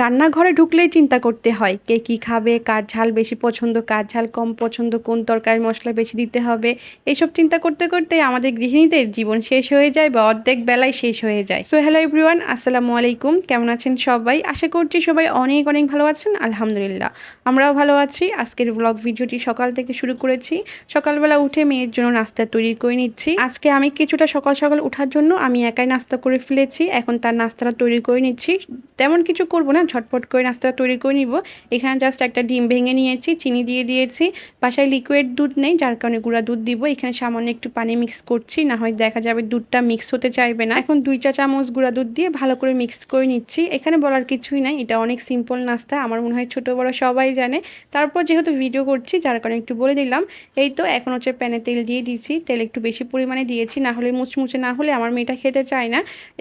রান্নাঘরে ঢুকলেই চিন্তা করতে হয়, কে কী খাবে, কার ঝাল বেশি পছন্দ, কার ঝাল কম পছন্দ, কোন তরকারি মশলা বেশি দিতে হবে। এইসব চিন্তা করতে করতে আমাদের গৃহিণীদের জীবন শেষ হয়ে যায় বা অর্ধেক বেলায় শেষ হয়ে যায়। সো হ্যালো এভরিওয়ান আসসালামু আলাইকুম। কেমন আছেন সবাই? আশা করছি সবাই অনেক অনেক ভালো আছেন, আলহামদুলিল্লাহ। আমরাও ভালো আছি। আজকের ব্লগ ভিডিওটি সকাল থেকে শুরু করেছি। সকালবেলা উঠে মেয়ের জন্য নাস্তা তৈরি করে নিচ্ছি। আজকে আমি কিছুটা সকাল সকাল ওঠার জন্য আমি একাই নাস্তা করে ফেলেছি। এখন তার নাস্তাটা তৈরি করে নিচ্ছি। তেমন কিছু করব না ঝটপট করে নাস্তাটা তৈরি করে নিব। এখানে জাস্ট একটা ডিম ভেঙে নিয়েছি, চিনি দিয়ে দিয়েছি। বাসায় লিকুইড দুধ নেই, যার কারণে গুঁড়া দুধ দিব। এখানে সামান্য একটু পানি মিক্স করছি, না হয় দেখা যাবে দুধটা মিক্স হতে চাইবে না। এখন দুই চা চামচ গুঁড়া দুধ দিয়ে ভালো করে মিক্স করে নিচ্ছি। এখানে বলার কিছুই নাই, এটা অনেক সিম্পল নাস্তা, আমার মনে হয় ছোটো বড় সবাই জানে। তারপর যেহেতু ভিডিও করছি, যার কারণে একটু বলে দিলাম। এই তো, এখন হচ্ছে প্যানে তেল দিয়ে দিয়েছি। তেল একটু বেশি পরিমাণে দিয়েছি, না হলে মুচমুচে, না হলে আমার মেয়েটা খেতে চায় না।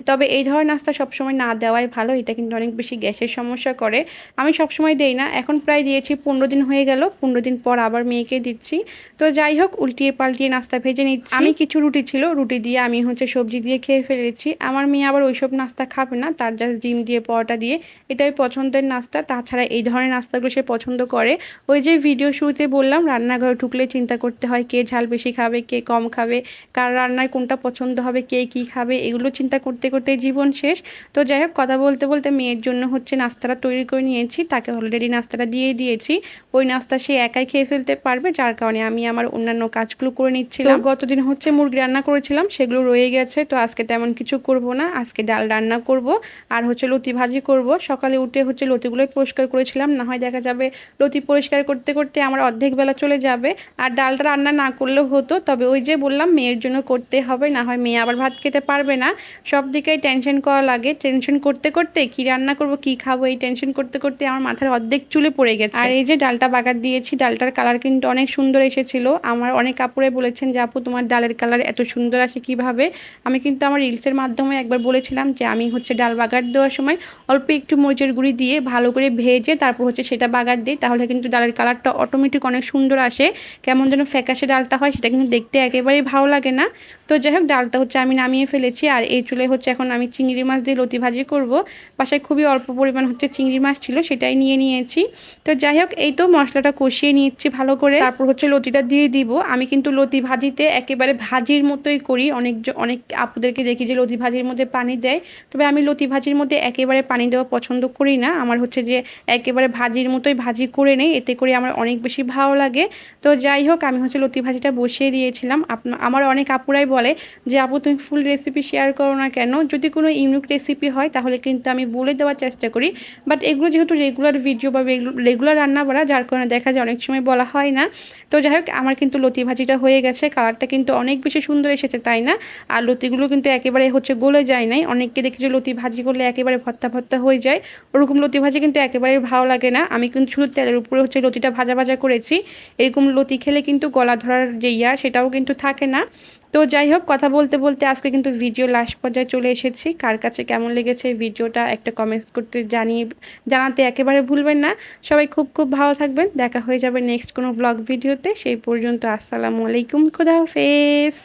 তবে এই ধরনের নাস্তা সবসময় না দেওয়াই ভালো, এটা কিন্তু অনেক বেশি গ্যাসের সমস্যা করে আমি সবসময় দেই না। এখন প্রায় দিয়েছি পনেরো দিন হয়ে গেল পনেরো দিন পর আবার মেয়েকে দিচ্ছি। তো যাই হোক উল্টিয়ে পাল্টিয়ে নাস্তা ভেজে নিচ্ছি। আমি কিছু রুটি ছিল রুটি দিয়ে আমি হচ্ছে সবজি দিয়ে খেয়ে ফেলেছি। আমার মেয়ে আবার ওইসব নাস্তা খাবে না তার জাস্ট ডিম দিয়ে পরোটা দিয়ে। এটাই পছন্দের নাস্তা তাছাড়া এই ধরনের নাস্তাগুলো সে পছন্দ করে। ওই যে ভিডিও শুরুতে বললাম রান্নাঘরে ঢুকলে চিন্তা করতে হয় কে ঝাল বেশি খাবে কে কম খাবে কার রান্নায় কোনটা পছন্দ হবে কে কী খাবে এগুলো চিন্তা করতে করতে জীবন শেষ। তো যাই হোক কথা বলতে বলতে মেয়ের জন্য হচ্ছে নাস্তাটা তৈরি করে নিয়েছি তাকে অলরেডি নাস্তাটা দিয়ে দিয়েছি। ওই নাস্তা সে একাই খেয়ে ফেলতে পারবে যার কারণে আমি আমার অন্যান্য কাজগুলো করে নিচ্ছিলাম। গতদিন হচ্ছে মুরগি রান্না করেছিলাম সেগুলো রয়ে গেছে তো আজকে তেমন কিছু করব না। আজকে ডাল রান্না করব আর হচ্ছে লতি ভাজি করব। সকালে উঠে হচ্ছে লতিগুলোই পরিষ্কার করেছিলাম না হয় দেখা যাবে লতি পরিষ্কার করতে করতে আমার অর্ধেক বেলা চলে যাবে। আর ডালটা রান্না না করলেও হতো তবে ওই যে বললাম মেয়ের জন্য করতে হবে না হয় মেয়ে আবার ভাত খেতে পারবে না। সব দিকেই টেনশন করা লাগে টেনশন করতে করতে কি রান্না করব কি খাব এই টেনশন করতে করতে আমার মাথার অর্ধেক চুলে পড়ে গেছে। আর এই যে ডালটা বাগার দিয়েছি, ডালটার কালার কিন্তু অনেক সুন্দর এসেছিল। আমার অনেক কাপড়ে বলেছেন যে, আপু, তোমার ডালের কালার এত সুন্দর আসে কীভাবে? আমি কিন্তু আমার রিলসের মাধ্যমে একবার বলেছিলাম যে, আমি হচ্ছে ডাল বাগার দেওয়ার সময় অল্প একটু মরিচের গুঁড়ি দিয়ে ভালো করে ভেজে তারপর হচ্ছে সেটা বাগার দিই, তাহলে কিন্তু ডালের কালারটা অটোমেটিক অনেক সুন্দর আসে। কেমন যেন ফ্যাকাশে ডালটা হয়, সেটা কিন্তু দেখতে একেবারেই ভালো লাগে না। তো যাই হোক, ডালটা হচ্ছে আমি নামিয়ে ফেলেছি, আর এই চুলে হচ্ছে এখন আমি চিংড়ি মাছ দিয়ে লতি ভাজি করব। বাসায় খুবই অল্প পরিমাণ হচ্ছে চিংড়ি মাছ ছিল, সেটাই নিয়ে নিয়েছি। তো যাই হোক, এই তো মশলাটা কষিয়ে নিচ্ছি ভালো করে। তারপর হচ্ছে লতিটা দিয়ে দিব। আমি কিন্তু লতি ভাজিতে একেবারে ভাজির মতোই করি। অনেক অনেক আপুদেরকে দেখি যে লতি ভাজির মধ্যে পানি দেয়। তবে আমি লতি ভাজির মধ্যে একেবারে পানি দেওয়া পছন্দ করি না। আমার হচ্ছে যে একেবারে ভাজির মতোই ভাজি করে নেই। এতে করে আমার অনেক বেশি ভালো লাগে। তো যাই হোক, আমি হচ্ছে লতি ভাজিটা বসিয়ে দিয়েছিলাম। আমার অনেক আপুরাই বলে যে, আপু, তুমি ফুল রেসিপি শেয়ার করো না কেন? যদি কোনো ইউনিক রেসিপি হয়, তাহলে কিন্তু আমি বলে দেওয়ার চেষ্টা করি। বাট এগুলো যেহেতু রেগুলার ভিডিও বা রেগুলার রান্না বাড়া যার কারণে দেখা যায় অনেক সময় বলা হয় না। তো যাই হোক, আমার কিন্তু লতি ভাজিটা হয়ে গেছে। কালারটা কিন্তু অনেক বেশি সুন্দর এসেছে, তাই না? আর লতিগুলো কিন্তু একেবারে হচ্ছে গলে যায় নাই। অনেককে দেখি যে লতি ভাজি করলে একেবারে ভত্তা ভত্তা হয়ে যায়। ওরকম লতি ভাজি কিন্তু একেবারে ভালো লাগে না। আমি কিন্তু শুধু তেলের উপরে হচ্ছে লতিটা ভাজা ভাজা করেছি। এরকম লতি খেলে কিন্তু গলা ধরার যে ইয়া, সেটাও কিন্তু থাকে না। তো যাই হোক, কথা বলতে বলতে আজকে কিন্তু ভিডিও লাস্ট পর্যায়ে চলে এসেছি। কার কাছে কেমন লেগেছে ভিডিওটা একটা কমেন্টস করতে জানিয়ে, জানাতে একেবারে ভুলবেন না। সবাই খুব খুব ভালো থাকবেন। দেখা হয়ে যাবে নেক্সট কোনো ব্লগ ভিডিওতে সেই পর্যন্ত আসসালামু আলাইকুম। খুদা হাফেজ।